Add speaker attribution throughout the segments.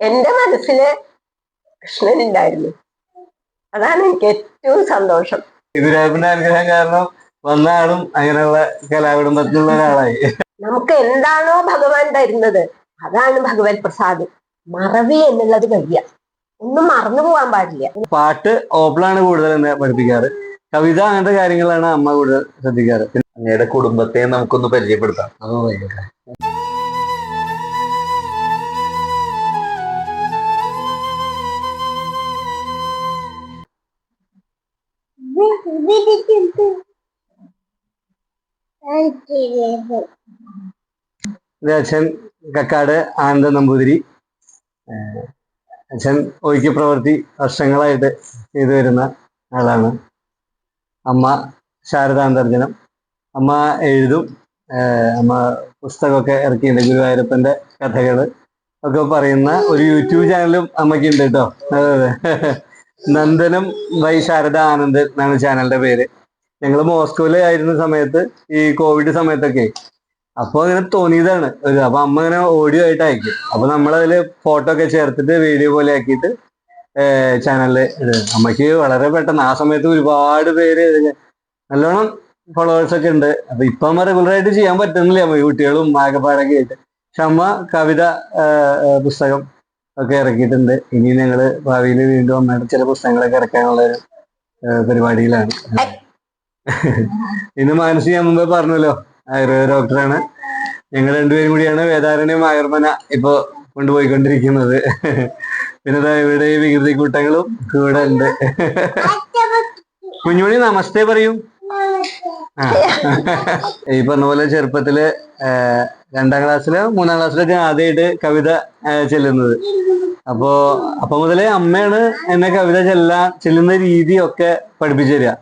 Speaker 1: എന്റെ മനസ്സിൽ കൃഷ്ണൻ ഉണ്ടായിരുന്നു അതാണ് എനിക്ക് ഏറ്റവും സന്തോഷം.
Speaker 2: ഗുരുവായൂരിന്റെ അനുഗ്രഹം കാരണം വന്ന ആളും അങ്ങനെയുള്ള കലാകുടുംബത്തിലുള്ള ഒരാളായി.
Speaker 1: നമുക്ക് എന്താണോ ഭഗവാൻ തരുന്നത് അതാണ് ഭഗവത് പ്രസാദ്. മറവി എന്നുള്ളത് വയ്യ ഒന്നും മറന്നു പോകാൻ പാടില്ല.
Speaker 2: പാട്ട് ഓപ്പളാണ് കൂടുതൽ എന്നെ പഠിപ്പിക്കാറ്. കവിത അങ്ങനത്തെ കാര്യങ്ങളാണ് അമ്മ കൂടുതൽ ശ്രദ്ധിക്കാറ്.
Speaker 3: അങ്ങയുടെ കുടുംബത്തെ നമുക്കൊന്ന് പരിചയപ്പെടുത്താം.
Speaker 2: അച്ഛൻ കക്കാട് ആനന്ദ നമ്പൂതിരി. അച്ഛൻ ഒഴുക്കി പ്രവൃത്തി വർഷങ്ങളായിട്ട് ചെയ്തു വരുന്ന ആളാണ്. അമ്മ ശാരദാന്തർജനം അമ്മ എഴുതും. അമ്മ പുസ്തകമൊക്കെ ഇറക്കിയിട്ടുണ്ട് ഗുരുവായൂരപ്പന്റെ കഥകൾ. ഒക്കെ പറയുന്ന ഒരു യൂട്യൂബ് ചാനലും അമ്മയ്ക്കുണ്ട് കേട്ടോ. അതെ അതെ. നന്ദനം വൈ ശാരദ ആനന്ദ് എന്നാണ് ചാനലിന്റെ പേര്. ഞങ്ങൾ മോസ്കോയിൽ ആയിരുന്ന സമയത്ത് ഈ കോവിഡ് സമയത്തൊക്കെ. അപ്പൊ അങ്ങനെ തോന്നിയതാണ്. ഒരു അപ്പൊ അമ്മ ഇങ്ങനെ ഓഡിയോ ആയിട്ട് അയക്കും. അപ്പൊ നമ്മളതിൽ ഫോട്ടോ ഒക്കെ ചേർത്തിട്ട് വീഡിയോ പോലെ ആക്കിയിട്ട് ചാനലിൽ അമ്മയ്ക്ക് വളരെ പെട്ടെന്ന് ആ സമയത്ത് ഒരുപാട് പേര് നല്ലോണം ഫോളോവേഴ്സ് ഒക്കെ ഉണ്ട്. അപ്പൊ ഇപ്പൊ അമ്മ റെഗുലർ ആയിട്ട് ചെയ്യാൻ പറ്റുന്നില്ല. അമ്മ കുട്ടികളും ആകെപ്പാടൊക്കെ ആയിട്ട്. പക്ഷെ അമ്മ കവിത പുസ്തകം ഒക്കെ ഇറക്കിയിട്ടുണ്ട്. ഇനി നിങ്ങൾ ഭാവിയിൽ വീണ്ടും അമ്മയുടെ ചില പുസ്തകങ്ങളൊക്കെ ഇറക്കാനുള്ള ഒരു പരിപാടിയിലാണ്. ഇന്ന് മാനസി ഞാൻ മുമ്പേ പറഞ്ഞല്ലോ. ആയുർവേദ ഡോക്ടറാണ്. ഞങ്ങൾ രണ്ടുപേരും കൂടിയാണ് വേദാരണ്യം ആയുർമന ഇപ്പോ കൊണ്ടുപോയിക്കൊണ്ടിരിക്കുന്നത്. പിന്നെ ഇവിടെ വികൃതി കൂട്ടങ്ങളും കൂടെ ഉണ്ട്. കുഞ്ഞുമണി നമസ്തേ പറയൂ. ഈ പറഞ്ഞ പോലെ ചെറുപ്പത്തിൽ രണ്ടാം ക്ലാസ്സിലോ മൂന്നാം ക്ലാസ്സിലൊക്കെ ആദ്യമായിട്ട് കവിത ചെല്ലുന്നത്. അപ്പോ അപ്പൊ മുതലേ അമ്മയാണ് എന്നെ കവിത ചെല്ലാൻ ചെല്ലുന്ന രീതിയൊക്കെ പഠിപ്പിച്ചു തരിക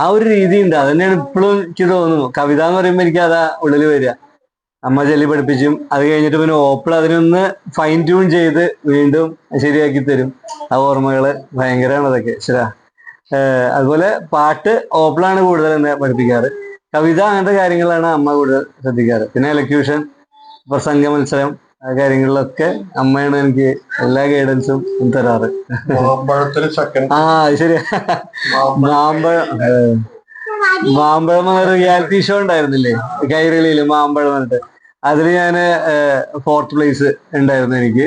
Speaker 2: ആ ഒരു രീതി ഉണ്ട് അത് തന്നെയാണ് ഇപ്പോഴും എനിക്ക് തോന്നുന്നു. കവിത എന്ന് പറയുമ്പോൾ എനിക്ക് അതാ ഉള്ളിൽ വരിക അമ്മ ചെല്ലി പഠിപ്പിച്ചും അത് കഴിഞ്ഞിട്ട് പിന്നെ ഓപ്പിൾ അതിനൊന്ന് ഫൈൻ ട്യൂൺ ചെയ്ത് വീണ്ടും ശരിയാക്കി തരും. ആ ഓർമ്മകൾ ഭയങ്കരമാണ് അതൊക്കെ ശരാ അതുപോലെ പാട്ട് ഓപ്പളാണ് കൂടുതൽ എന്നെ പഠിപ്പിക്കാറ്. കവിത അങ്ങനത്തെ കാര്യങ്ങളാണ് അമ്മ കൂടുതൽ ശ്രദ്ധിക്കാറ്. പിന്നെ എലക്യൂഷൻ പ്രസംഗ മത്സരം ആ കാര്യങ്ങളിലൊക്കെ അമ്മയാണ് എനിക്ക് എല്ലാ ഗൈഡൻസും തരാറ്. ആ ശരി മാമ്പഴം. മാമ്പഴം എന്ന റിയാലിറ്റി ഷോ ഉണ്ടായിരുന്നില്ലേ? കൈരളിയിൽ മാമ്പഴം എന്നിട്ട് അതിൽ ഞാൻ ഫോർത്ത് പ്ലേസ് ഉണ്ടായിരുന്നു എനിക്ക്.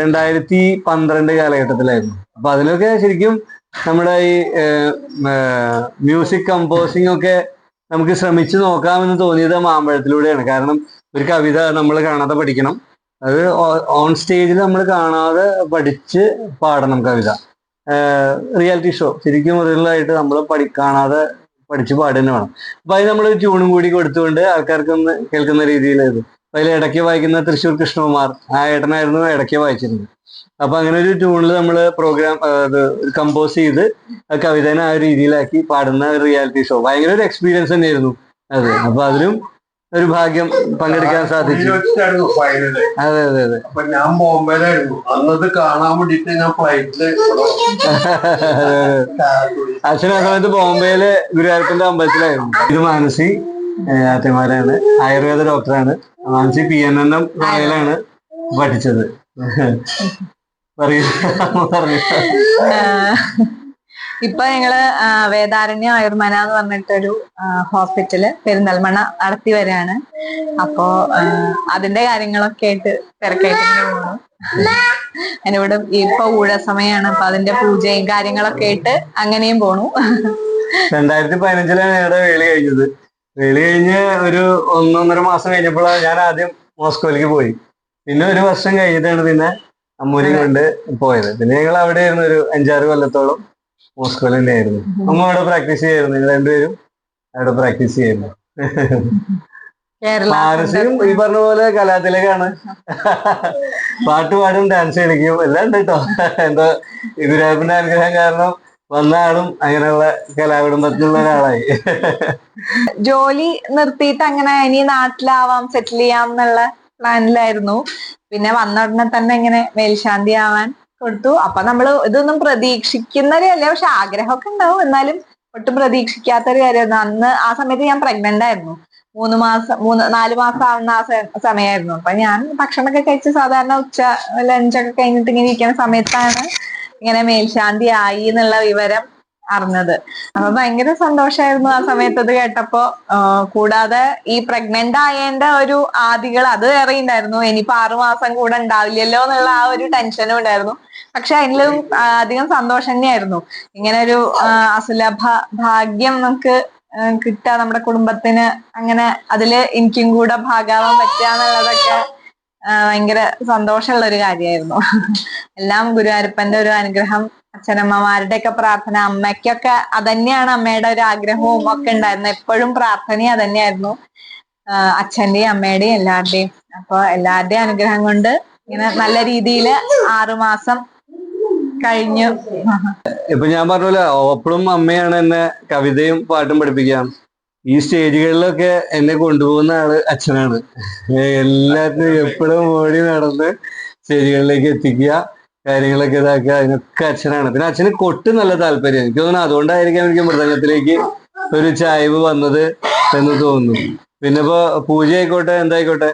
Speaker 2: രണ്ടായിരത്തി പന്ത്രണ്ട് കാലഘട്ടത്തിലായിരുന്നു. അപ്പൊ അതിലൊക്കെ ശരിക്കും നമ്മുടെ ഈ മ്യൂസിക് കമ്പോസിംഗ് ഒക്കെ നമുക്ക് ശ്രമിച്ചു നോക്കാമെന്ന് തോന്നിയത് മാമ്പഴത്തിലൂടെയാണ്. കാരണം ഒരു കവിത നമ്മൾ കാണാതെ പഠിക്കണം. അത് ഓൺ സ്റ്റേജിൽ നമ്മൾ കാണാതെ പഠിച്ച് പാടണം കവിത. റിയാലിറ്റി ഷോ ശരിക്കും റിയലായിട്ട് നമ്മൾ പഠി കാണാതെ പഠിച്ച് പാടുക തന്നെ വേണം. അപ്പൊ അതിന് നമ്മൾ ട്യൂണും കൂടി കൊടുത്തുകൊണ്ട് ആൾക്കാർക്ക് ഒന്ന് കേൾക്കുന്ന രീതിയിലായിരുന്നു. അതിൽ ഇടയ്ക്ക് വായിക്കുന്ന തൃശ്ശൂർ കൃഷ്ണകുമാർ ആ ഏട്ടനായിരുന്നു ഇടയ്ക്ക് വായിച്ചിരുന്നത്. അപ്പൊ അങ്ങനെ ഒരു ട്യൂണിൽ നമ്മൾ പ്രോഗ്രാം അത് കമ്പോസ് ചെയ്ത് കവിതനെ ആ ഒരു രീതിയിലാക്കി പാടുന്ന ഒരു റിയാലിറ്റി ഷോ ഭയങ്കര ഒരു എക്സ്പീരിയൻസ് തന്നെയായിരുന്നു അത്. അപ്പൊ അതിലും ഒരു ഭാഗ്യം പങ്കെടുക്കാൻ സാധിച്ചു. അതെ അതെ അതെ.
Speaker 4: അപ്പൊ ഞാൻ ബോംബെയിലായിരുന്നു. അന്നത് കാണാൻ വേണ്ടിട്ട് ഞാൻ ഫ്ലൈറ്റിൽ
Speaker 2: അച്ഛൻ ആ സമയത്ത് ബോംബെയിൽ ഗുരുവായൂരപ്പന്റെ അമ്പലത്തിലായിരുന്നു. ഇത് മാനസി ഏഹ് ആയുർവേദ ഡോക്ടറാണ് Manasi P N N M റോയലാണ് പഠിച്ചത്.
Speaker 5: ഇപ്പൊ ഞങ്ങൾ വേദാരണ്യ ആയുർമന എന്ന് പറഞ്ഞിട്ടൊരു ഹോസ്പിറ്റൽ പെരിന്തൽമണ്ണ നടത്തി വരികയാണ് അപ്പോ അതിന്റെ കാര്യങ്ങളൊക്കെ ആയിട്ട് തിരക്കായിട്ട് പോണു. അതിനിവിടെ ഇപ്പൊ ഊഴ സമയമാണ് അപ്പൊ അതിന്റെ പൂജയും കാര്യങ്ങളൊക്കെ ആയിട്ട് അങ്ങനെയും പോണു.
Speaker 2: രണ്ടായിരത്തി പതിനഞ്ചിലാണ് ഞങ്ങളുടെ വേളി കഴിഞ്ഞത്. വേളി കഴിഞ്ഞ് ഒരു ഒന്നൊന്നര മാസം കഴിഞ്ഞപ്പോഴാണ് ഞാൻ ആദ്യം മോസ്കോയിലേക്ക് പോയി. പിന്നെ ഒരു വർഷം കഴിഞ്ഞിട്ടാണ് പിന്നെ അമ്മൂനെയും കൊണ്ട് പോയത്. പിന്നെ ഞങ്ങൾ അവിടെ ആയിരുന്നു ഒരു അഞ്ചാറ് കൊല്ലത്തോളം മോസ്കോയിൽ തന്നെയായിരുന്നു. അമ്മ അവിടെ പ്രാക്ടീസ് ചെയ്യായിരുന്നു. ഞങ്ങൾ രണ്ടുപേരും അവിടെ പ്രാക്ടീസ് ചെയ്യുന്നു. മാനസികം ഈ പറഞ്ഞ പോലെ കലാതിലകാണ്. പാട്ട് പാടും ഡാൻസ് കളിക്കും എല്ലാം ഉണ്ട് കേട്ടോ എന്താ ഗുരുവായൂരിന്റെ അനുഗ്രഹം കാരണം വന്ന ആളും അങ്ങനെയുള്ള കലാകുടുംബത്തിലുള്ള ഒരാളായി.
Speaker 5: ജോലി നിർത്തിയിട്ട് അങ്ങനെ ഇനി നാട്ടിലാവാം സെറ്റിൽ ചെയ്യാം എന്നുള്ള പ്ലാനിലായിരുന്നു. പിന്നെ വന്ന ഉടനെ തന്നെ ഇങ്ങനെ മേൽശാന്തി ആവാൻ കൊടുത്തു. അപ്പൊ നമ്മൾ ഇതൊന്നും പ്രതീക്ഷിക്കുന്നവരല്ല പക്ഷെ ആഗ്രഹമൊക്കെ ഉണ്ടാവും. എന്നാലും ഒട്ടും പ്രതീക്ഷിക്കാത്തൊരു കാര്യമായിരുന്നു. അന്ന് ആ സമയത്ത് ഞാൻ പ്രഗ്നന്റ് ആയിരുന്നു. മൂന്ന് മാസം മൂന്ന് നാല് മാസം ആവുന്ന ആ സമയമായിരുന്നു അപ്പൊ ഞാൻ ഭക്ഷണമൊക്കെ കഴിച്ച് സാധാരണ ഉച്ച ലഞ്ചൊക്കെ കഴിഞ്ഞിട്ട് ഇങ്ങനെ ഇരിക്കുന്ന സമയത്താണ് ഇങ്ങനെ മേൽശാന്തി ആയി എന്നുള്ള വിവരം അറിഞ്ഞത്. അപ്പൊ ഭയങ്കര സന്തോഷമായിരുന്നു ആ സമയത്ത് അത് കേട്ടപ്പോ. കൂടാതെ ഈ പ്രഗ്നന്റ് ആയതിന്റെ ഒരു ആദികൾ അത് വേറെ ഉണ്ടായിരുന്നു ഇനിയിപ്പോ ആറുമാസം കൂടെ ഉണ്ടാവില്ലല്ലോ എന്നുള്ള ആ ഒരു ടെൻഷനും ഉണ്ടായിരുന്നു പക്ഷെ അതിലും അധികം സന്തോഷം തന്നെയായിരുന്നു. ഇങ്ങനെ ഒരു അസുലഭ ഭാഗ്യം നമുക്ക് കിട്ട കിട്ടുക നമ്മുടെ കുടുംബത്തിന് അങ്ങനെ അതിൽ എനിക്കും കൂടെ ഭാഗമാവാൻ പറ്റുക എന്നുള്ളതൊക്കെ ഭയങ്കര സന്തോഷമുള്ള ഒരു കാര്യമായിരുന്നു. എല്ലാം ഗുരുവായൂരപ്പന്റെ ഒരു അനുഗ്രഹം അച്ഛനമ്മമാരുടെ ഒക്കെ പ്രാർത്ഥന അമ്മയ്ക്കൊക്കെ അതന്നെയാണ് അമ്മയുടെ ഒരു ആഗ്രഹവും ഒക്കെ ഉണ്ടായിരുന്നു എപ്പോഴും പ്രാർത്ഥനയും അതന്നെയായിരുന്നു. അച്ഛന്റെയും അമ്മയുടെയും എല്ലാവരുടെയും. അപ്പൊ എല്ലാവരുടെയും അനുഗ്രഹം കൊണ്ട് ഇങ്ങനെ നല്ല രീതിയിൽ ആറുമാസം കഴിഞ്ഞു.
Speaker 2: ഇപ്പൊ ഞാൻ പറഞ്ഞല്ലോ എപ്പോഴും അമ്മയാണ് എന്നെ കവിതയും പാട്ടും പഠിപ്പിക്കാം ഈ സ്റ്റേജുകളിലൊക്കെ എന്നെ കൊണ്ടുപോകുന്ന ആൾ അച്ഛനാണ്. എല്ലാത്തിനും എപ്പോഴും ഓടി നടന്ന് സ്റ്റേജുകളിലേക്ക് എത്തിക്കുക. കാര്യങ്ങളൊക്കെ ഇതാക്കുക. അതിനൊക്കെ അച്ഛനാണ്. പിന്നെ അച്ഛന് കൊട്ട് നല്ല താല്പര്യം എനിക്ക് തോന്നുന്നു അതുകൊണ്ടായിരിക്കാം എനിക്ക് മൃദംഗത്തിലേക്ക് ഒരു ചായ്വ് വന്നത് എന്ന് തോന്നുന്നു. പിന്നെ ഇപ്പൊ പൂജ ആയിക്കോട്ടെ എന്തായിക്കോട്ടെ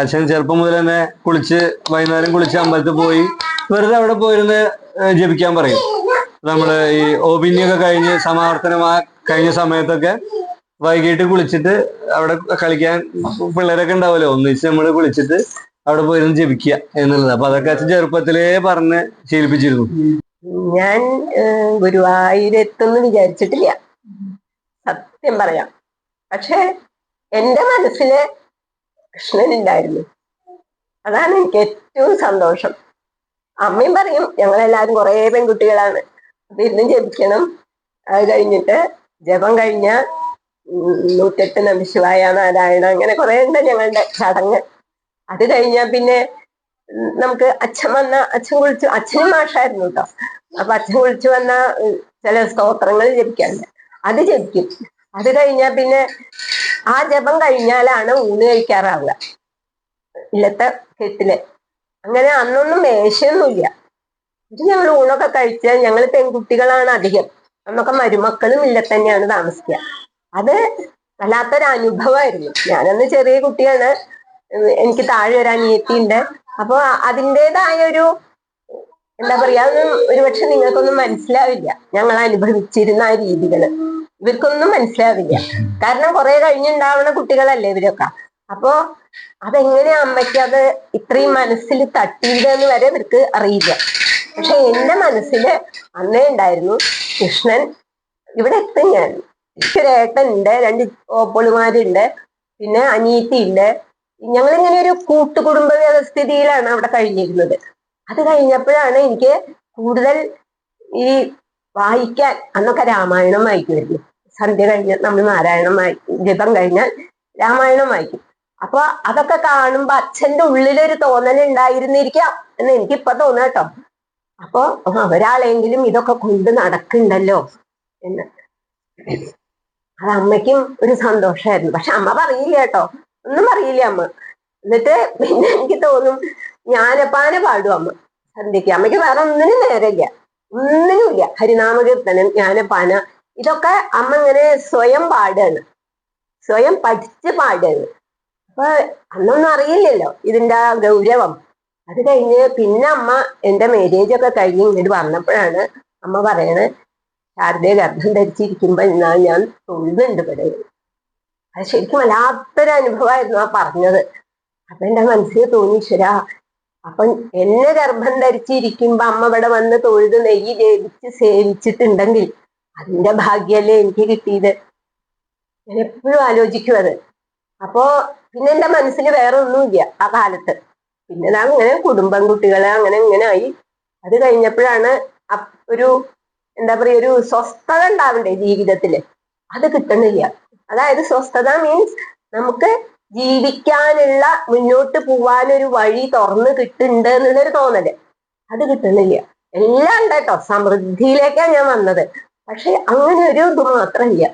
Speaker 2: അച്ഛൻ ചെറുപ്പം മുതൽ തന്നെ കുളിച്ച് വൈകുന്നേരം കുളിച്ച് അമ്പലത്തിൽ പോയി വെറുതെ അവിടെ പോയിരുന്ന് ജപിക്കാൻ പറയും. നമ്മൾ ഈ ഓപിനിയൊക്കെ കഴിഞ്ഞ് ആ കഴിഞ്ഞ സമയത്തൊക്കെ വൈകിട്ട് കുളിച്ചിട്ട് അവിടെ കളിക്കാൻ പിള്ളേരൊക്കെ ഉണ്ടാവല്ലോ ഒന്നിച്ച് നമ്മൾ കുളിച്ചിട്ട് അവിടെ പോയിരുന്ന് ജപിക്കുക എന്നുള്ളത്. അപ്പൊ അതൊക്കെ അച്ഛൻ ചെറുപ്പത്തിലേ പറഞ്ഞ് ശീലിപ്പിച്ചിരുന്നു.
Speaker 1: ഞാൻ ഗുരുവായൂരെത്തുന്ന് വിചാരിച്ചിട്ടില്ല. സത്യം പറയാം. പക്ഷെ എന്റെ മനസ്സിൽ കൃഷ്ണൻ ഉണ്ടായിരുന്നു അതാണ് എനിക്ക് ഏറ്റവും സന്തോഷം. അമ്മയും പറയും ഞങ്ങളെല്ലാരും കുറേ പെൺകുട്ടികളാണ്. അപ്പൊ ഇരുന്ന് ജപിക്കണം. അത് കഴിഞ്ഞിട്ട് ജപം കഴിഞ്ഞ നൂറ്റെട്ട് നമശിവായ നാരായണ അങ്ങനെ കുറെ ഉണ്ട് ഞങ്ങളുടെ ചടങ്ങ്. അത് കഴിഞ്ഞാ പിന്നെ നമുക്ക് അച്ഛൻ വന്ന അച്ഛൻ കുളിച്ചു അച്ഛനും മാഷായിരുന്നു കേട്ടോ അപ്പൊ അച്ഛൻ കുളിച്ചു വന്ന ചില സ്തോത്രങ്ങൾ ജപിക്കാറുണ്ട് അത് ജപിക്കും. അത് കഴിഞ്ഞാ പിന്നെ ആ ജപം കഴിഞ്ഞാലാണ് ഊണ് കഴിക്കാറാവുക. ഇല്ലത്തെ കെട്ടിൽ. അങ്ങനെ അന്നൊന്നും മേശയൊന്നുമില്ല. ഇത് ഞങ്ങൾ ഊണൊക്കെ കഴിച്ച് ഞങ്ങൾ പെൺകുട്ടികളാണ് അധികം. അന്നൊക്കെ മരുമക്കളും ഇല്ല തന്നെയാണ് താമസിക്കുക. അത് വല്ലാത്തൊരു അനുഭവമായിരുന്നു ഞാനന്ന് ചെറിയ കുട്ടിയാണ്. എനിക്ക് താഴെ ഒരു അനിയത്തിയുണ്ട് അപ്പൊ അതിന്റെതായ ഒരു എന്താ പറയാ ഒരുപക്ഷെ നിങ്ങൾക്കൊന്നും മനസ്സിലാവില്ല. ഞങ്ങൾ അനുഭവിച്ചിരുന്ന ആ രീതികൾ. ഇവർക്കൊന്നും മനസ്സിലാവില്ല. കാരണം കുറെ കഴിഞ്ഞുണ്ടാവുന്ന കുട്ടികളല്ലേ ഇവരൊക്കെ. അപ്പോ അതെങ്ങനെ അമ്മയ്ക്ക് അത് ഇത്രയും മനസ്സിൽ തട്ടിയില്ലെന്ന് വരെ ഇവർക്ക് അറിയില്ല. പക്ഷെ എന്റെ മനസ്സിൽ അന്നേ ഉണ്ടായിരുന്നു കൃഷ്ണൻ ഇവിടെ എത്തും ഞാൻ എനിക്കൊരു ഏട്ടനുണ്ട് രണ്ട് ഓപ്പോളുമാരുണ്ട് പിന്നെ അനിയത്തിയുണ്ട്. ഞങ്ങളിങ്ങനെ ഒരു കൂട്ടുകുടുംബ വ്യവസ്ഥിതിയിലാണ് അവിടെ കഴിഞ്ഞിരുന്നത്. അത് കഴിഞ്ഞപ്പോഴാണ് എനിക്ക് കൂടുതൽ ഈ വായിക്കാൻ അന്നൊക്കെ രാമായണം വായിക്കുമായിരുന്നു. സന്ധ്യ കഴിഞ്ഞ നമ്മൾ നാരായണം വായിക്കും ജപം കഴിഞ്ഞാൽ രാമായണം വായിക്കും. അപ്പൊ അതൊക്കെ കാണുമ്പോ അച്ഛന്റെ ഉള്ളിലൊരു തോന്നൽ ഉണ്ടായിരുന്നിരിക്കാം എന്ന് എനിക്കിപ്പൊ തോന്നുക കേട്ടോ അപ്പൊ ഒരാളെങ്കിലും ഇതൊക്കെ കൊണ്ട് നടക്കുന്നുണ്ടല്ലോ എന്ന്. അത് അമ്മയ്ക്കും ഒരു സന്തോഷമായിരുന്നു. പക്ഷെ അമ്മ പറയില്ല കേട്ടോ. ഒന്നും അറിയില്ല അമ്മ. എന്നിട്ട് പിന്നെ എനിക്ക് തോന്നും ഞാനപ്പാനെ പാടും അമ്മ. സന്ധ്യക്ക് അമ്മയ്ക്ക് വേറെ ഒന്നിനും നേരമില്ല. ഒന്നിനുമില്ല ഹരിനാമകീർത്തനം ജ്ഞാനപ്പാന ഇതൊക്കെ അമ്മ ഇങ്ങനെ സ്വയം പാടാണ്. സ്വയം പഠിച്ച് പാടാണ്. അപ്പൊ അന്നൊന്നും അറിയില്ലല്ലോ ഇതിന്റെ ആ ഗൗരവം. അത് കഴിഞ്ഞ് പിന്നെ അമ്മ എന്റെ മാരേജ് ഒക്കെ കഴിഞ്ഞ് ഇങ്ങോട്ട് വന്നപ്പോഴാണ് അമ്മ പറയണേ ശാരദയെ ഗർഭം ധരിച്ചിരിക്കുമ്പോ ഞാൻ തൊഴുന്നുണ്ട് ഇവിടെ. അത് ശരിക്കും വല്ലാത്തൊരു അനുഭവമായിരുന്നു ആ പറഞ്ഞത്. അപ്പൊ എന്റെ മനസ്സിൽ തോന്നി ഈശ്വര അപ്പൊ എന്നെ ഗർഭം ധരിച്ചിരിക്കുമ്പോ അമ്മ ഇവിടെ വന്ന് തൊഴുത് നെയ്യ് ജപിച്ച് സേവിച്ചിട്ടുണ്ടെങ്കിൽ അതിന്റെ ഭാഗ്യല്ലേ എനിക്ക് കിട്ടിയത്? ഞാൻ എപ്പോഴും ആലോചിക്കും അത് അപ്പോ പിന്നെ എന്റെ മനസ്സിൽ വേറെ ഒന്നുമില്ല ആ കാലത്ത്. പിന്നെ അങ്ങനെ കുടുംബം കുട്ടികളെ അങ്ങനെ ഇങ്ങനെ ആയി. അത് കഴിഞ്ഞപ്പോഴാണ് ഒരു എന്താ പറയാ ഒരു സ്വസ്ഥത ഉണ്ടാവണ്ടേ ജീവിതത്തിൽ? അത് കിട്ടണില്ല. അതായത് സ്വസ്ഥത മീൻസ് നമുക്ക് ജീവിക്കാനുള്ള മുന്നോട്ട് പോവാനൊരു വഴി തുറന്ന് കിട്ടുന്നുണ്ട് എന്നുള്ളൊരു തോന്നൽ. അത് കിട്ടുന്നില്ല. എല്ലാം ഉണ്ട് കേട്ടോ സമൃദ്ധിയിലേക്കാണ് ഞാൻ വന്നത്. പക്ഷെ അങ്ങനെ ഒരു ഇത് മാത്രമില്ല.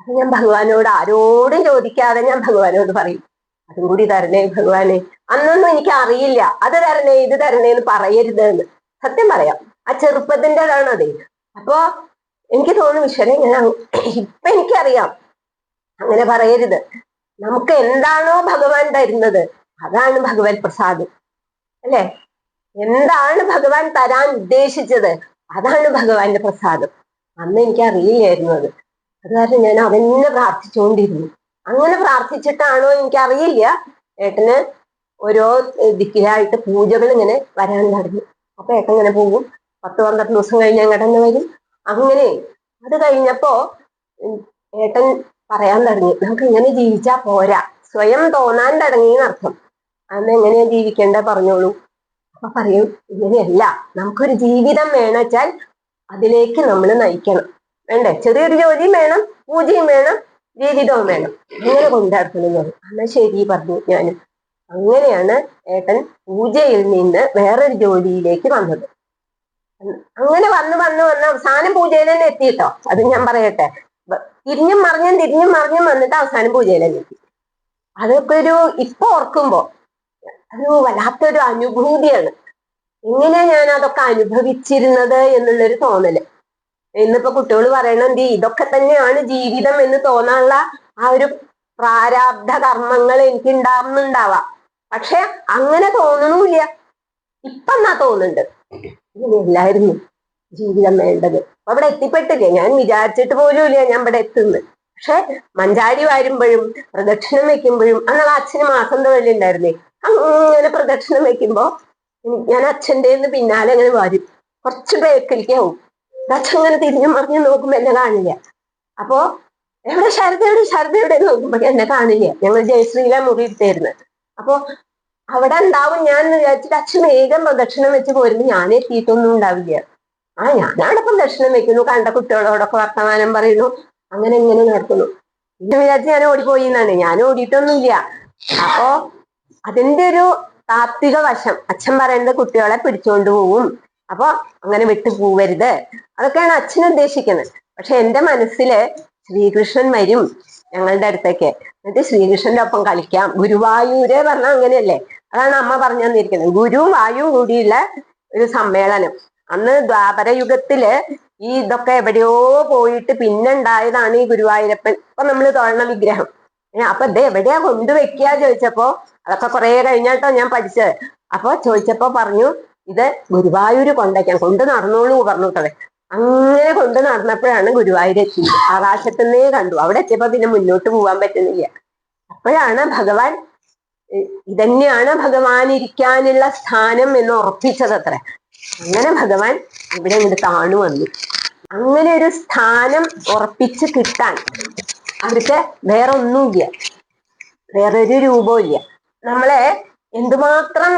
Speaker 1: അത് ഞാൻ ഭഗവാനോട് ആരോടും ചോദിക്കാതെ ഞാൻ ഭഗവാനോട് പറയും. അതും കൂടി തരണേ ഭഗവാനെ. അന്നൊന്നും എനിക്ക് അറിയില്ല. അത് തരണേ ഇത് തരണേ എന്ന് പറയരുത് എന്ന്. സത്യം പറയാം. ആ ചെറുപ്പത്തിന്റെതാണ് അത് അപ്പോ എനിക്ക് തോന്നുന്നു വിശ്വനെ ഞാൻ ഇപ്പൊ എനിക്കറിയാം. അങ്ങനെ പറയരുത്. നമുക്ക് എന്താണോ ഭഗവാൻ തരുന്നത് അതാണ് ഭഗവത് പ്രസാദം. അല്ലെ? എന്താണ് ഭഗവാൻ തരാൻ ഉദ്ദേശിച്ചത് അതാണ് ഭഗവാന്റെ പ്രസാദം. അന്ന് എനിക്ക് അറിയില്ലായിരുന്നു അത്. അത് കാരണം ഞാൻ അവനെ പ്രാർത്ഥിച്ചുകൊണ്ടിരുന്നു. അങ്ങനെ പ്രാർത്ഥിച്ചിട്ടാണോ എനിക്ക് അറിയില്ല ഏട്ടന് ഓരോ ദിക്കിലായിട്ട് പൂജകൾ ഇങ്ങനെ വരാൻ തുടങ്ങി അപ്പൊ ഏട്ടൻ ഇങ്ങനെ പോകും പത്ത് പന്ത്രണ്ട് ദിവസം കഴിഞ്ഞ് അങ്ങോട്ട് തന്നെ വരും. അങ്ങനെ അത് കഴിഞ്ഞപ്പോ ഏട്ടൻ പറയാൻ തുടങ്ങി. നമുക്ക് ഇങ്ങനെ ജീവിച്ചാ പോരാ. സ്വയം തോന്നാൻ തുടങ്ങി എന്നർത്ഥം അന്ന് എങ്ങനെയാ ജീവിക്കേണ്ട പറഞ്ഞോളൂ. അപ്പൊ പറയും ഇങ്ങനെയല്ല. നമുക്കൊരു ജീവിതം വേണച്ചാൽ അതിലേക്ക് നമ്മൾ നയിക്കണം. വേണ്ടേ? ചെറിയൊരു ജോലിയും വേണം പൂജയും വേണം ജീവിതവും വേണം. അങ്ങനെ കൊണ്ടുനടക്കണം എന്ന് എന്നാ ശരി പറഞ്ഞു ഞാനും. അങ്ങനെയാണ് ഏട്ടൻ പൂജയിൽ നിന്ന് വേറൊരു ജോലിയിലേക്ക് വന്നത്. അങ്ങനെ വന്ന് വന്ന് വന്ന് അവസാനം പൂജയിൽ തന്നെ എത്തിയിട്ടോ അത് ഞാൻ പറയട്ടെ. തിരിഞ്ഞും മറിഞ്ഞും തിരിഞ്ഞും മറിഞ്ഞും വന്നിട്ട് അവസാനം പൂജയിലെത്തി അതൊക്കെ ഒരു ഇപ്പൊ ഓർക്കുമ്പോ ഒരു വല്ലാത്തൊരു അനുഭൂതിയാണ്. എങ്ങനെയാ ഞാൻ അതൊക്കെ അനുഭവിച്ചിരുന്നത് എന്നുള്ളൊരു തോന്നൽ. ഇന്നിപ്പോ കുട്ടികൾ പറയണം ഇതൊക്കെ തന്നെയാണ് ജീവിതം എന്ന് തോന്നാനുള്ള ആ ഒരു പ്രാരാബ്ധ കർമ്മങ്ങൾ എനിക്ക് ഉണ്ടാവുന്നുണ്ടാവാം പക്ഷെ അങ്ങനെ തോന്നണമില്ല. ഇപ്പൊ എന്നാ തോന്നുന്നുണ്ട് ഇങ്ങനെയല്ലായിരുന്നു ജീവിതം വേണ്ടത്. അവിടെ എത്തിപ്പെട്ടില്ല? ഞാൻ വിചാരിച്ചിട്ട് പോലും ഇല്ല ഞാൻ ഇവിടെ എത്തുന്നത് പക്ഷെ മഞ്ചാടി വാരുമ്പോഴും പ്രദക്ഷിണം വെക്കുമ്പോഴും അന്നാൾ അച്ഛന് മാസം തൊഴിൽ ഉണ്ടായിരുന്നേ. അങ്ങനെ പ്രദക്ഷിണം വെക്കുമ്പോ ഞാൻ അച്ഛന്റെ പിന്നാലെ അങ്ങനെ വരും. കുറച്ച് ബേക്കിലേക്കാവും അച്ഛൻ ഇങ്ങനെ തിരിഞ്ഞു മറിഞ്ഞു നോക്കുമ്പോ എന്നെ കാണില്ല. അപ്പോ എവിടെ ശരദ എവിടെ? ശരദ എവിടെ നോക്കുമ്പോ എന്നെ കാണില്ല. ഞങ്ങൾ ജയശ്രീല മുറി ഇട്ടായിരുന്നു അപ്പോ അവിടെ ഉണ്ടാവും ഞാൻ വിചാരിച്ചിട്ട് അച്ഛൻ വേഗം പ്രദക്ഷിണം വെച്ച് പോരുമ്പോ ഞാൻ എത്തിയിട്ടൊന്നും ഉണ്ടാവില്ല. ആ ഞാനടക്കം ദക്ഷിണം വെക്കുന്നു കണ്ട കുട്ടികളോടൊക്കെ വർത്തമാനം പറയുന്നു അങ്ങനെ ഇങ്ങനെ നടക്കുന്നു. പിന്നെ വിചാരിച്ച് ഞാൻ ഓടിപ്പോയി എന്നാണ്. ഞാൻ ഓടിയിട്ടൊന്നുമില്ല. അപ്പോ അതിന്റെ ഒരു താത്വിക വശം അച്ഛൻ പറയുന്നത് കുട്ടികളെ പിടിച്ചോണ്ട് പോവും. അപ്പൊ അങ്ങനെ വിട്ടു പോവരുത്. അതൊക്കെയാണ് അച്ഛൻ ഉദ്ദേശിക്കുന്നത്. പക്ഷെ എന്റെ മനസ്സിൽ ശ്രീകൃഷ്ണൻ വരും ഞങ്ങളുടെ അടുത്തേക്ക്. എന്നിട്ട് ശ്രീകൃഷ്ണന്റെ ഒപ്പം കളിക്കാം. ഗുരുവായൂര് പറഞ്ഞാൽ അങ്ങനെയല്ലേ? അതാണ് അമ്മ പറഞ്ഞു തന്നിരിക്കുന്നത് ഗുരുവും വായുവും കൂടിയുള്ള ഒരു സമ്മേളനം. അന്ന് ദ്വാപരയുഗത്തിൽ ഈ ഇതൊക്കെ എവിടെയോ പോയിട്ട് പിന്നെ ഉണ്ടായതാണ് ഈ ഗുരുവായൂരപ്പൻ. ഇപ്പൊ നമ്മൾ തൊഴണ വിഗ്രഹം. അപ്പൊ ഇത് എവിടെയാ കൊണ്ടുവെക്കുക ചോദിച്ചപ്പോ അതൊക്കെ കുറെ കഴിഞ്ഞാട്ടോ ഞാൻ പഠിച്ചത്. അപ്പൊ ചോദിച്ചപ്പോ പറഞ്ഞു ഇത് ഗുരുവായൂര് കൊണ്ടേക്കാൻ കൊണ്ട് നടന്നോളൂ പറഞ്ഞു കേട്ടത് അങ്ങനെ കൊണ്ട് നടന്നപ്പോഴാണ് ഗുരുവായൂർ എത്തിയത് ആകാശത്തുനിന്നേ കണ്ടു. അവിടെ എത്തിയപ്പോ പിന്നെ മുന്നോട്ട് പോകാൻ പറ്റുന്നില്ല. അപ്പോഴാണ് ഭഗവാൻ ഇതന്നെയാണ് ഭഗവാൻ ഇരിക്കാനുള്ള സ്ഥാനം എന്ന് ഉറപ്പിച്ചത് അത്ര അങ്ങനെ ഭഗവാൻ ഇവിടെ ഇങ്ങോട്ട് താണു വന്നു. അങ്ങനെ ഒരു സ്ഥാനം ഉറപ്പിച്ച് കിട്ടാൻ അവർക്ക് വേറെ ഒന്നുമില്ല വേറൊരു രൂപവും ഇല്ല നമ്മളെ എന്തുമാത്രം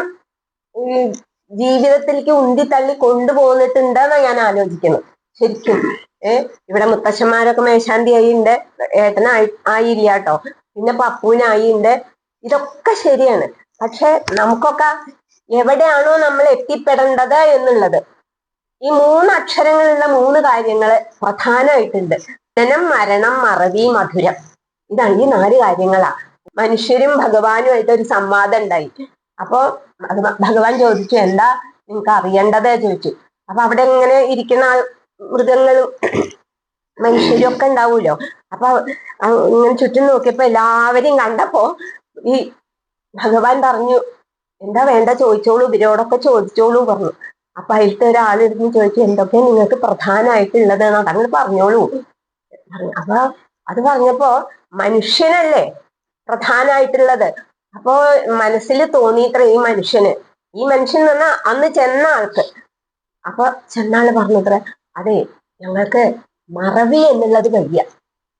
Speaker 1: ജീവിതത്തിലേക്ക് ഉന്തി തള്ളി കൊണ്ടുപോന്നിട്ടുണ്ടെന്നാ ഞാൻ ആലോചിക്കുന്നു. ശരിക്കും. ഏർ ഇവിടെ മുത്തശ്ശന്മാരൊക്കെ മേശാന്തി ആയിണ്ട് ഏട്ടനായി ആയില്ല കേട്ടോ പിന്നെ പപ്പുവിനായിണ്ട്. ഇതൊക്കെ ശരിയാണ്. പക്ഷെ നമുക്കൊക്കെ എവിടെയാണോ നമ്മൾ എത്തിപ്പെടേണ്ടത് എന്നുള്ളത്. ഈ മൂന്ന് അക്ഷരങ്ങളുള്ള മൂന്ന് കാര്യങ്ങൾ പ്രധാനമായിട്ടുണ്ട്. ജനം മരണം മറവി മധുരം. ഇതാണ് ഈ നാല് കാര്യങ്ങളാ. മനുഷ്യരും ഭഗവാനുമായിട്ട് ഒരു സംവാദം ഉണ്ടായി. അപ്പോ ഭഗവ- ഭഗവാൻ ചോദിച്ചു എന്താ നിങ്ങൾക്ക് അറിയേണ്ടത്? ചോദിച്ചു. അപ്പൊ അവിടെ ഇങ്ങനെ ഇരിക്കുന്ന മൃഗങ്ങളും മനുഷ്യരും ഒക്കെ ഉണ്ടാവൂലോ അപ്പൊ ഇങ്ങനെ ചുറ്റും നോക്കിയപ്പോ എല്ലാവരെയും കണ്ടപ്പോ ഈ ഭഗവാൻ പറഞ്ഞു എന്താ വേണ്ട ചോദിച്ചോളൂ ഇവരോടൊക്കെ ചോദിച്ചോളൂ പറഞ്ഞു. അപ്പൊ അതിലത്തെ ഒരാളിരുന്ന് ചോദിച്ചു എന്തൊക്കെ നിങ്ങൾക്ക് പ്രധാനമായിട്ടുള്ളത് എന്നാ അങ്ങനെ പറഞ്ഞോളൂ. പറഞ്ഞു. അപ്പൊ അത് പറഞ്ഞപ്പോ മനുഷ്യനല്ലേ പ്രധാനമായിട്ടുള്ളത്? അപ്പോ മനസ്സിൽ തോന്നിയിത്ര ഈ മനുഷ്യന്. ഈ മനുഷ്യൻ എന്ന് അന്ന് ചെന്ന ആൾക്ക്. അപ്പൊ ചെന്നാൾ പറഞ്ഞത്ര അതെ ഞങ്ങൾക്ക് മറവി എന്നുള്ളത് വയ്യ.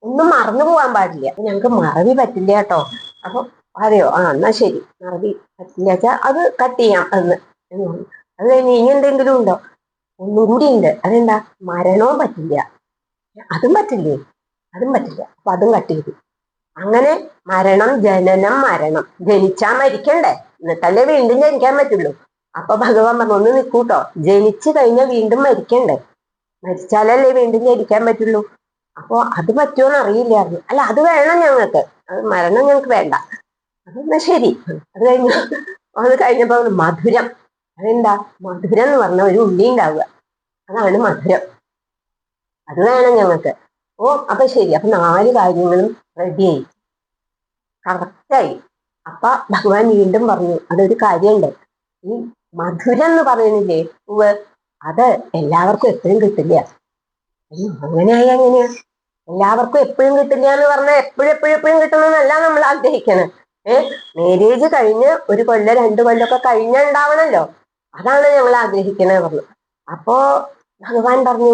Speaker 1: ഒന്നും മറന്നു പോകാൻ പാടില്ല. ഞങ്ങൾക്ക് മറവി പറ്റില്ല കേട്ടോ. അപ്പൊ അതെയോ? ആ എന്നാ ശരി. പറ്റില്ല അത് കട്ട് ചെയ്യാം. എന്ന്. അത് കഴിഞ്ഞ് ഇനി എന്തെങ്കിലും ഉണ്ടോ? ഒന്നും കൂടി ഉണ്ട്. അതെന്താ? മരണവും പറ്റില്ല. അതും പറ്റില്ലേ? അതും പറ്റില്ല. അപ്പൊ അതും കട്ട് ചെയ്തു. അങ്ങനെ മരണം ജനനം മരണം. ജനിച്ചാ മരിക്കണ്ടേ? എന്നിട്ടല്ലേ വീണ്ടും ജനിക്കാൻ പറ്റുള്ളൂ. അപ്പൊ ഭഗവാൻ പറഞ്ഞു ഒന്ന് നിൽക്കൂട്ടോ ജനിച്ചു കഴിഞ്ഞാൽ വീണ്ടും മരിക്കണ്ടേ? മരിച്ചാലല്ലേ വീണ്ടും ജനിക്കാൻ പറ്റുള്ളൂ? അപ്പോ അത് പറ്റുമോ എന്ന് അറിയില്ലായിരുന്നു. അല്ല അത് വേണം ഞങ്ങൾക്ക്. മരണം ഞങ്ങൾക്ക് വേണ്ട. അതെന്നാ ശരി. അത് കഴിഞ്ഞു അത് കഴിഞ്ഞപ്പോ മധുരം. അതെന്താ? മധുരം എന്ന് പറഞ്ഞ ഒരു ഉള്ളി ഉണ്ടാവുക. അതാണ് മധുരം. അത് വേണം ഞങ്ങൾക്ക്. ഓ അപ്പൊ ശരി. അപ്പൊ നാല് കാര്യങ്ങളും റെഡിയായി കറക്റ്റായി അപ്പൊ ഭഗവാൻ വീണ്ടും പറഞ്ഞു അതൊരു കാര്യമുണ്ട്. ഈ മധുരം എന്ന് പറയുന്നില്ലേ ഉവ് അത് എല്ലാവർക്കും എപ്പോഴും കിട്ടില്ല. അങ്ങനെയായി എങ്ങനെയാ എല്ലാവർക്കും എപ്പോഴും കിട്ടില്ല എന്ന് പറഞ്ഞാൽ എപ്പോഴും എപ്പോഴും എപ്പോഴും കിട്ടണമെന്നല്ല നമ്മൾ ആഗ്രഹിക്കണം. ഏ? മാരേജ് കഴിഞ്ഞ് ഒരു കൊല്ലം രണ്ട് കൊല്ലമൊക്കെ കഴിഞ്ഞ ഉണ്ടാവണല്ലോ അതാണ് ഞങ്ങൾ ആഗ്രഹിക്കുന്നത് പറഞ്ഞു. അപ്പോ ഭഗവാൻ പറഞ്ഞു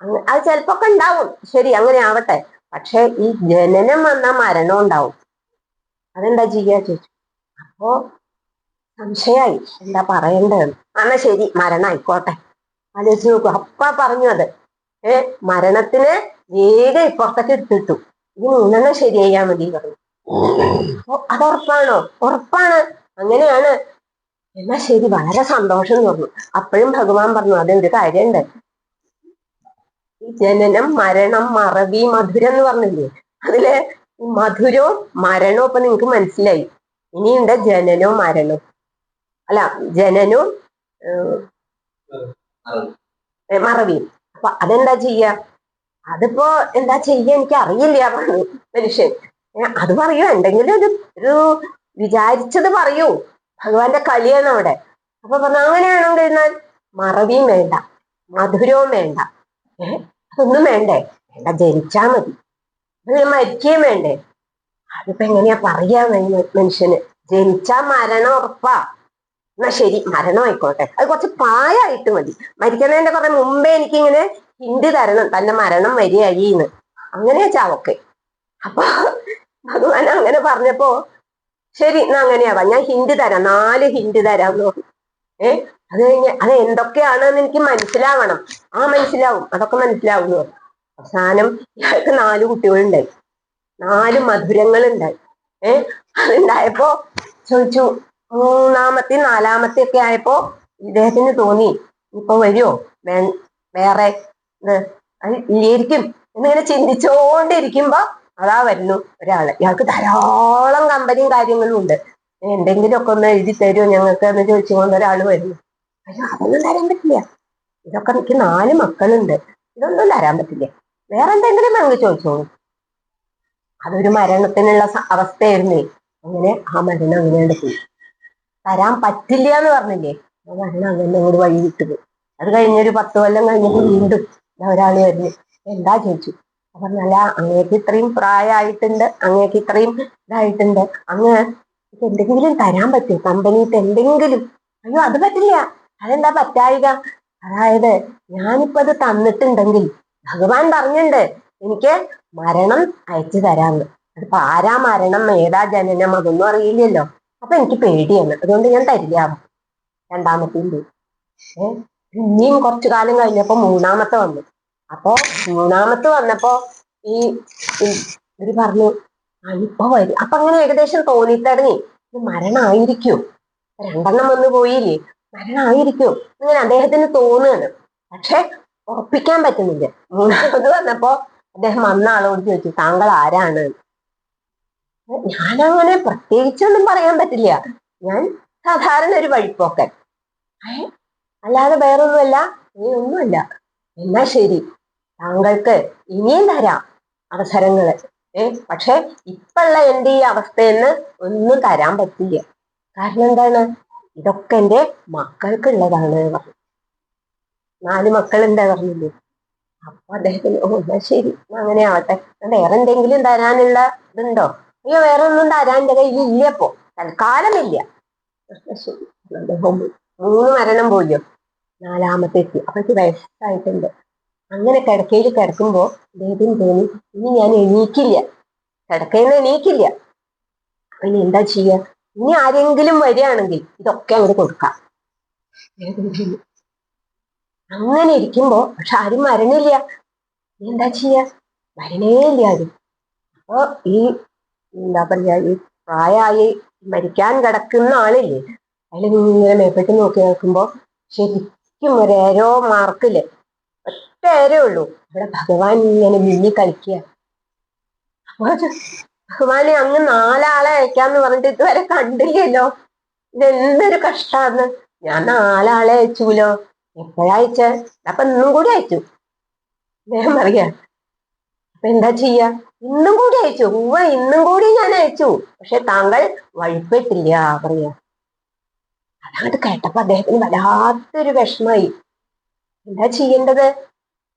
Speaker 1: "അങ്ങ- അത് ചിലപ്പോ ഒക്കെ ഉണ്ടാവും. ശരി അങ്ങനെ ആവട്ടെ. പക്ഷെ ഈ ജനനം വന്ന മരണം ഉണ്ടാവും. അതെന്താ ചെയ്യാ ചോദിച്ചു. അപ്പോ സംശയായി. എന്താ പറയണ്ടതെന്ന് എന്നാ ശരി മരണം ആയിക്കോട്ടെ. ആലോചിച്ച് നോക്കൂ. അപ്പ പറഞ്ഞു അത്. ഏഹ് മരണത്തിന് വേഗം ഇപ്പുറത്തേക്ക് എടുത്തിട്ടു. ഇനി മൂന്നെണ്ണം ശരിയായാ മതി പറഞ്ഞു. അത് ഉറപ്പാണോ. അങ്ങനെയാണ്. എന്നാ ശരി വളരെ സന്തോഷം പറഞ്ഞു അപ്പോഴും ഭഗവാൻ പറഞ്ഞു അതെന്ത് കാര്യമുണ്ട് ജനനം മരണം മറവി മധുരം എന്ന് പറഞ്ഞില്ലേ? അതിൽ മധുരോ മരണവും ഇപ്പൊ നിങ്ങക്ക് മനസ്സിലായി. ഇനിയുണ്ട് ജനനവും മരണോ അല്ല ജനനവും മറവി അപ്പൊ അതെന്താ ചെയ്യ? അതിപ്പോ എന്താ ചെയ്യ? എനിക്ക് അറിയില്ല പറഞ്ഞു മനുഷ്യൻ. അത് പറയൂ. എന്തെങ്കിലും ഒരു ഒരു വിചാരിച്ചത് പറയൂ. ഭഗവാന്റെ കളിയാണ് അവിടെ. അപ്പൊ പറഞ്ഞു അങ്ങനെയാണെങ്കിൽ എന്നാൽ മറവിയും വേണ്ട മധുരവും വേണ്ട. ഏഹ് അതൊന്നും വേണ്ടേ? വേണ്ട ജനിച്ചാ മതി. അത് മരിക്കുകയും വേണ്ടേ? അതിപ്പോ എങ്ങനെയാ പറയാ മനുഷ്യന്? ജനിച്ചാ മരണം ഉറപ്പാ. എന്നാ ശരി മരണം ആയിക്കോട്ടെ. അത് കുറച്ച് പ്രായമായിട്ട് മതി. മരിക്കുന്നതിന്റെ കുറെ മുമ്പേ എനിക്കിങ്ങനെ ഹിന്ദി തരണം. തന്റെ മരണം വരികയെന്ന് അങ്ങനെയാ അങ്ങനെ ചാവൊക്കെ. അപ്പൊ ഭഗവാൻ അങ്ങനെ പറഞ്ഞപ്പോ ശരി എന്നാ അങ്ങനെയാവാ ഞാൻ ഹിന്ദി തരാം നാല് ഹിന്ദി തരാന്ന് പറഞ്ഞു. ഏ അത് കഴിഞ്ഞ് അത് എന്തൊക്കെയാണെന്ന് എനിക്ക് മനസ്സിലാവണം. ആ മനസ്സിലാവും അതൊക്കെ മനസ്സിലാവുന്നു അവസാനം ഇയാൾക്ക് നാല് കുട്ടികളുണ്ടായി. നാല് മധുരങ്ങൾ ഉണ്ടായി ഏ അതുണ്ടായപ്പോ ചോദിച്ചു മൂന്നാമത്തെ നാലാമത്തെ ഒക്കെ ആയപ്പോ ഇദ്ദേഹത്തിന് തോന്നി ഇപ്പൊ വരുമോ വേ വേറെ ഇത് ഇല്ലായിരിക്കും. എന്നിങ്ങനെ ചിന്തിച്ചോണ്ടിരിക്കുമ്പോ അതാ വരുന്നു ഒരാൾ. ഇയാൾക്ക് ധാരാളം കമ്പനിയും കാര്യങ്ങളും ഉണ്ട്. എന്തെങ്കിലുമൊക്കെ ഒന്ന് എഴുതി തരുമോ ഞങ്ങൾക്ക് എന്ന് ചോദിച്ചുകൊണ്ട് ഒരാൾ വരുന്നു. അയ്യോ അതൊന്നും തരാൻ പറ്റില്ല. ഇതൊക്കെ എനിക്ക് നാല് മക്കളുണ്ട്. ഇതൊന്നും തരാൻ പറ്റില്ല. വേറെ എന്തെങ്കിലും ഞങ്ങൾ ചോദിച്ചോളൂ. അതൊരു മരണത്തിനുള്ള അവസ്ഥയായിരുന്നു. അങ്ങനെ ആ മരണം അങ്ങനെ പോയി. തരാൻ പറ്റില്ല എന്ന് പറഞ്ഞില്ലേ? ആ മരണം അങ്ങനെ അങ്ങോട്ട് വഴി വിട്ടത് അത് കഴിഞ്ഞൊരു പത്ത് കൊല്ലം കഴിഞ്ഞിട്ട് വീണ്ടും ഒരാൾ വരുന്നു. എന്താ ചോദിച്ചു? പറഞ്ഞല്ല അങ്ങേക്ക് ഇത്രയും പ്രായമായിട്ടുണ്ട് അങ്ങേക്ക് ഇത്രയും ഇതായിട്ടുണ്ട്. അങ്ങ് എന്തെങ്കിലും തരാൻ പറ്റും കമ്പനിയിട്ട് എന്തെങ്കിലും. അയ്യോ അത് പറ്റില്ല. അതെന്താ പറ്റായിക? അതായത് ഞാനിപ്പോ അത് തന്നിട്ടുണ്ടെങ്കിൽ ഭഗവാൻ പറഞ്ഞിട്ടുണ്ട് എനിക്ക് മരണം അയച്ചു തരാന്ന്. അതിപ്പോ ആരാ മരണം? ഏതാ ജനനം? അതൊന്നും അറിയില്ലല്ലോ. അപ്പൊ എനിക്ക് പേടിയാണ്. അതുകൊണ്ട് ഞാൻ തരില്ല. രണ്ടാമത്തെ ഏ? ഇനിയും കുറച്ചു കാലം കഴിഞ്ഞപ്പോ മൂന്നാമത്തെ വന്നു. അപ്പോ മൂന്നാമത്തെ വന്നപ്പോ ഈ ഇവർ പറഞ്ഞു "ആ, ഇപ്പൊ വരും. അപ്പൊ അങ്ങനെ ഏകദേശം തോന്നിത്തടങ്ങി. മരണമായിരിക്കും രണ്ടെണ്ണം വന്നു പോയില്ലേ? മരണമായിരിക്കും ഇങ്ങനെ അദ്ദേഹത്തിന് തോന്നുകയാണ്. പക്ഷെ ഉറപ്പിക്കാൻ പറ്റുന്നില്ല. മൂന്നാമത് വന്നപ്പോ അദ്ദേഹം വന്ന ആളോട് ചോദിച്ചു താങ്കൾ ആരാണ്? ഞാനങ്ങനെ പ്രത്യേകിച്ചൊന്നും പറയാൻ പറ്റില്ല. ഞാൻ സാധാരണ ഒരു വഴിപ്പോക്കൻ. അല്ലാതെ വേറൊന്നുമല്ല. നീ ഒന്നുമല്ല എന്നാ ശരി. താങ്കൾക്ക് ഇനിയും തരാം അവസരങ്ങൾ. ഏ പക്ഷെ ഇപ്പുള്ള എന്റെ ഈ അവസ്ഥയെന്ന് ഒന്നും തരാൻ പറ്റില്ല. കാരണം എന്താണ്? ഇതൊക്കെ എന്റെ മക്കൾക്കുള്ളതാണ്. നാല് എന്താ പറഞ്ഞില്ലേ അപ്പൊ അദ്ദേഹത്തിന് ഓ എന്നാ ശരി അങ്ങനെ ആവട്ടെ. വേറെ എന്തെങ്കിലും തരാനുള്ള ഇതുണ്ടോ? അയ്യോ വേറെ ഒന്നും തരാൻ എന്റെ കയ്യിൽ ഇല്ല അപ്പോ തൽക്കാലമില്ല ശരി. മൂന്ന് മരണം പോയോ നാലാമത്തെ എത്തി അപ്പോഴേക്ക് വയസ്സായിട്ടുണ്ട്. അങ്ങനെ കിടക്കയിൽ കിടക്കുമ്പോ അദ്ദേഹത്തിന് തോന്നി ഇനി ഞാൻ എണീക്കില്ല. കിടക്കയിൽ നിന്ന് എണീക്കില്ല. പിന്നെ എന്താ ചെയ്യുക ഇനി ആരെങ്കിലും വരികയാണെങ്കിൽ ഇതൊക്കെ അങ്ങോട്ട് കൊടുക്കാം. അങ്ങനെ ഇരിക്കുമ്പോ പക്ഷെ ആരും മരണില്ല എന്താ ചെയ്യാ? മരണേ ഇല്ല ആരും. അപ്പൊ ഈ എന്താ പറയാ ഈ പ്രായമായി മരിക്കാൻ കിടക്കുന്ന ആളില്ലേ അതിൽ ഇങ്ങനെ മേപ്പെട്ട് നോക്കി നോക്കുമ്പോ ശരിക്കും ഒരേരോ മാർക്കില്ലേ മാർക്കിൽ ഒറ്റ ഏരേ ഉള്ളൂ. ഇവിടെ ഭഗവാൻ ഇങ്ങനെ മിന്നി കളിക്കുക. ഭഗവാനെ അങ്ങ് നാലാളെ അയക്കാന്ന് പറഞ്ഞിട്ട് ഇതുവരെ കണ്ടില്ലല്ലോ. ഇതെന്തൊരു കഷ്ടാന്ന്. ഞാൻ നാലാളെ അയച്ചൂലോ? എപ്പോഴയച്ച അപ്പൊ ഇന്നും കൂടി അയച്ചു. അദ്ദേഹം പറയാ അപ്പൊ എന്താ ചെയ്യാ? ഇന്നും കൂടി അയച്ചു. ഉവ്വ ഇന്നും കൂടി ഞാൻ അയച്ചു. പക്ഷെ താങ്കൾ വഴിപ്പെട്ടില്ല പറയാ അതങ്ങോട്ട് കേട്ടപ്പോ അദ്ദേഹത്തിന് വല്ലാത്തൊരു വിഷമായി. എന്താ ചെയ്യേണ്ടത്?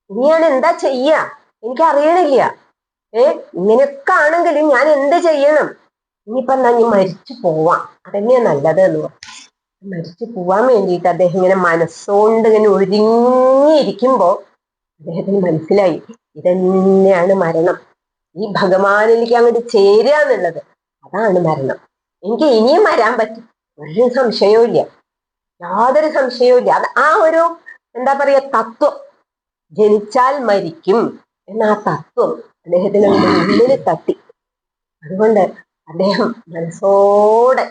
Speaker 1: ഇനി ഞാൻ എന്താ ചെയ്യാ? എനിക്ക് അറിയണില്ല ഏ ഇങ്ങനെയൊക്കെ ആണെങ്കിലും ഞാൻ എന്ത് ചെയ്യണം? ഇനിയിപ്പൊ ഞാൻ മരിച്ചു പോവാം. അതന്നെയാ നല്ലത് എന്ന് മരിച്ചു പോവാൻ വേണ്ടിയിട്ട് അദ്ദേഹം ഇങ്ങനെ മനസ്സുകൊണ്ട് ഇങ്ങനെ ഒരുങ്ങിയിരിക്കുമ്പോ അദ്ദേഹത്തിന് മനസ്സിലായി. ഇതന്നെയാണ് മരണം. ഈ ഭഗവാനിലേക്ക് അങ്ങോട്ട് ചേരുക എന്നുള്ളത് അതാണ് മരണം. എനിക്ക് ഇനിയും വരാൻ പറ്റും. ഒരു സംശയവും ഇല്ല യാതൊരു സംശയവും ഇല്ല അത് ആ ഒരു എന്താ പറയാ തത്വം. ജനിച്ചാൽ മരിക്കും എന്ന ആ തത്വം അദ്ദേഹത്തിന് ഉള്ളിൽ തട്ടി. അതുകൊണ്ട് അദ്ദേഹം മനസ്സോടെ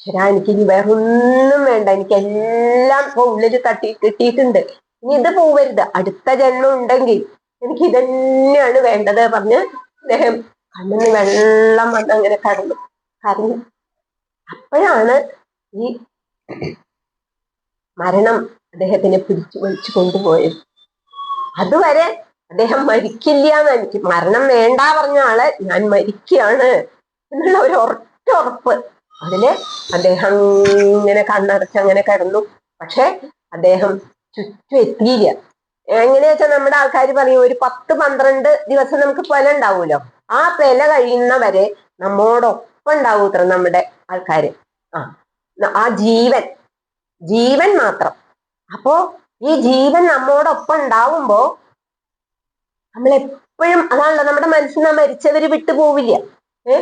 Speaker 1: ശരാ എനിക്ക് ഇനി വേറൊന്നും വേണ്ട. എനിക്ക് എല്ലാം ഇപ്പൊ ഉള്ളിൽ തട്ടി കിട്ടിയിട്ടുണ്ട്. ഇനി ഇത് പോവരുത്. അടുത്ത ജന്മം ഉണ്ടെങ്കിൽ എനിക്ക് ഇതന്നെയാണ് വേണ്ടത് പറഞ്ഞ് അദ്ദേഹം കണ്ണിന് വെള്ളം വന്ന് അങ്ങനെ കടന്നു കരഞ്ഞു. അപ്പോഴാണ് ഈ മരണം അദ്ദേഹത്തിനെ പിടിച്ചു വലിച്ചു കൊണ്ടുപോയത്. അതുവരെ അദ്ദേഹം മരിക്കില്ല എന്ന് എനിക്ക് മരണം വേണ്ട പറഞ്ഞ ആൾ ഞാൻ മരിക്കുകയാണ് എന്നുള്ള ഒരു ഒറ്റ ഉറപ്പ് അതിൽ അദ്ദേഹം ഇങ്ങനെ കണ്ണടച്ച് അങ്ങനെ കിടന്നു. പക്ഷെ അദ്ദേഹം ചുറ്റും എത്തിയില്ല എങ്ങനെയാച്ചാ നമ്മുടെ ആൾക്കാർ പറയും ഒരു പത്ത് പന്ത്രണ്ട് ദിവസം നമുക്ക് പല ഉണ്ടാവുമല്ലോ ആ പെല കഴിയുന്നവരെ നമ്മോടൊപ്പം ഉണ്ടാവും ഇത്ര നമ്മുടെ ആൾക്കാര്. ആ ആ ജീവൻ. ജീവൻ മാത്രം. അപ്പോ ഈ ജീവൻ നമ്മോടൊപ്പം ഉണ്ടാവുമ്പോ നമ്മൾ എപ്പോഴും അതാണല്ലോ നമ്മുടെ മനസ്സിൽ മരിച്ചവര് വിട്ടുപോവില്ല ഏ?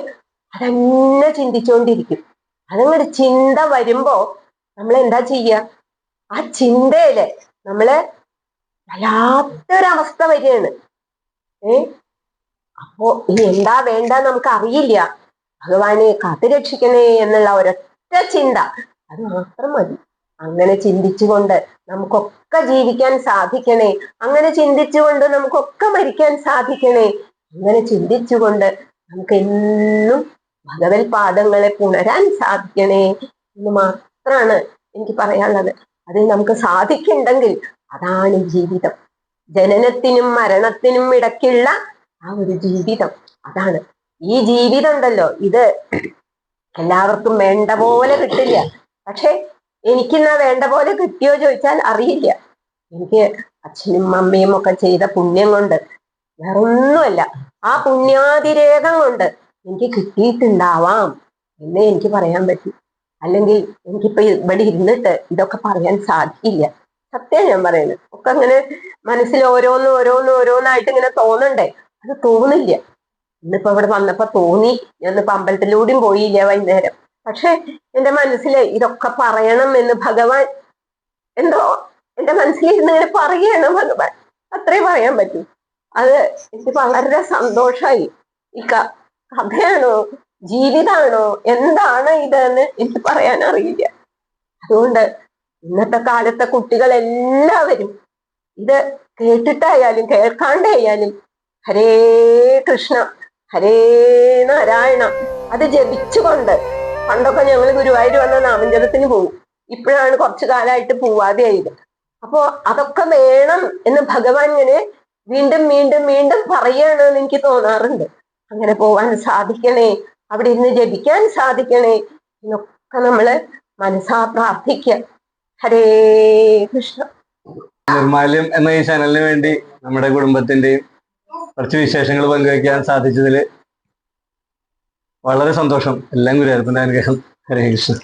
Speaker 1: അതന്നെ ചിന്തിച്ചുകൊണ്ടിരിക്കും അതങ്ങോട്ട് ചിന്ത വരുമ്പോ നമ്മൾ എന്താ ചെയ്യുക ആ ചിന്തയിൽ നമ്മൾ വല്ലാത്തൊരവസ്ഥ വരികയാണ്. ഏ? അപ്പോ ഇനി എന്താ വേണ്ട നമുക്ക് അറിയില്ല ഭഗവാനെ കാത്തുരക്ഷിക്കണേ എന്നുള്ള ഒരൊറ്റ ചിന്ത അത് മാത്രം മതി. അങ്ങനെ ചിന്തിച്ചുകൊണ്ട് നമുക്കൊക്കെ ജീവിക്കാൻ സാധിക്കണേ. അങ്ങനെ ചിന്തിച്ചുകൊണ്ട് നമുക്കൊക്കെ മരിക്കാൻ സാധിക്കണേ. അങ്ങനെ ചിന്തിച്ചുകൊണ്ട് നമുക്ക് എന്നും ഭഗവത് പാദങ്ങളെ പുണരാൻ സാധിക്കണേ എന്ന് മാത്രമാണ് എനിക്ക് പറയാനുള്ളത്. അത് നമുക്ക് സാധിക്കുന്നുണ്ടെങ്കിൽ അതാണ് ജീവിതം. ജനനത്തിനും മരണത്തിനും ഇടയ്ക്കുള്ള ആ ഒരു ജീവിതം. അതാണ്. ഈ ജീവിതം ഉണ്ടല്ലോ. ഇത് എല്ലാവർക്കും വേണ്ട പോലെ കിട്ടില്ല. പക്ഷെ എനിക്കിന്നാ വേണ്ട പോലെ കിട്ടിയോ ചോദിച്ചാൽ അറിയില്ല. എനിക്ക് അച്ഛനും അമ്മയും ഒക്കെ ചെയ്ത പുണ്യം കൊണ്ട് വേറൊന്നുമല്ല ആ പുണ്യാതിരേഖം കൊണ്ട് എനിക്ക് കിട്ടിയിട്ടുണ്ടാവാം എന്നെ എനിക്ക് പറയാൻ പറ്റി. അല്ലെങ്കിൽ എനിക്കിപ്പോ ഇവിടെ ഇരുന്നിട്ട് ഇതൊക്കെ പറയാൻ സാധിക്കില്ല. സത്യം ഞാൻ പറയുന്നത്. ഒക്കെ അങ്ങനെ മനസ്സിൽ ഓരോന്നും ഓരോന്നും ഓരോന്നായിട്ട് ഇങ്ങനെ തോന്നണ്ടേ? അത് തോന്നില്ല. ഇന്നിപ്പോ ഇവിടെ വന്നപ്പോ തോന്നി. ഞാൻ ഇപ്പൊ അമ്പലത്തിലൂടെയും പോയില്ല വൈകുന്നേരം. പക്ഷെ എന്റെ മനസ്സിൽ ഇതൊക്കെ പറയണം എന്ന് ഭഗവാൻ എന്തോ എന്റെ മനസ്സിലിരുന്ന് ഇങ്ങനെ പറയണം ഭഗവാൻ. അത്രേ പറയാൻ പറ്റൂ. അത് എനിക്ക് വളരെ സന്തോഷമായി ഈ കഥയാണോ? ജീവിതാണോ? എന്താണ് ഇതെന്ന് എനിക്ക് പറയാൻ അറിയില്ല. അതുകൊണ്ട് ഇന്നത്തെ കാലത്തെ കുട്ടികൾ എല്ലാവരും ഇത് കേട്ടിട്ടായാലും കേൾക്കാണ്ടായാലും ഹരേ കൃഷ്ണ ഹരേ നാരായണ അത് ജപിച്ചുകൊണ്ട് പണ്ടൊക്കെ ഞങ്ങൾ ഗുരുവായൂർ വന്ന നാമജപത്തിന് പോകും. ഇപ്പോഴാണ് കുറച്ചു കാലമായിട്ട് പോവാതെ ആയത്. അപ്പോ അതൊക്കെ വേണം എന്ന് ഭഗവാൻ ഇങ്ങനെ വീണ്ടും വീണ്ടും വീണ്ടും പറയണമെന്ന് എനിക്ക് തോന്നാറുണ്ട്. അങ്ങനെ പോവാൻ സാധിക്കണേ അവിടെ ഇരുന്ന് ജപിക്കാൻ സാധിക്കണേ എന്നൊക്കെ നമ്മൾ മനസ്സാ പ്രാർത്ഥിക്കുക ഹരേ കൃഷ്ണ.
Speaker 2: നിർമാല്യം എന്ന ഈ ചാനലിന് വേണ്ടി നമ്മുടെ കുടുംബത്തിന്റെയും കുറച്ച് വിശേഷങ്ങൾ പങ്കുവയ്ക്കാൻ സാധിച്ചതിൽ വളരെ സന്തോഷം. എല്ലാം ഗുരുവായൂരപ്പന്റെ അനുഗ്രഹം ഹരേ കൃഷ്ണ.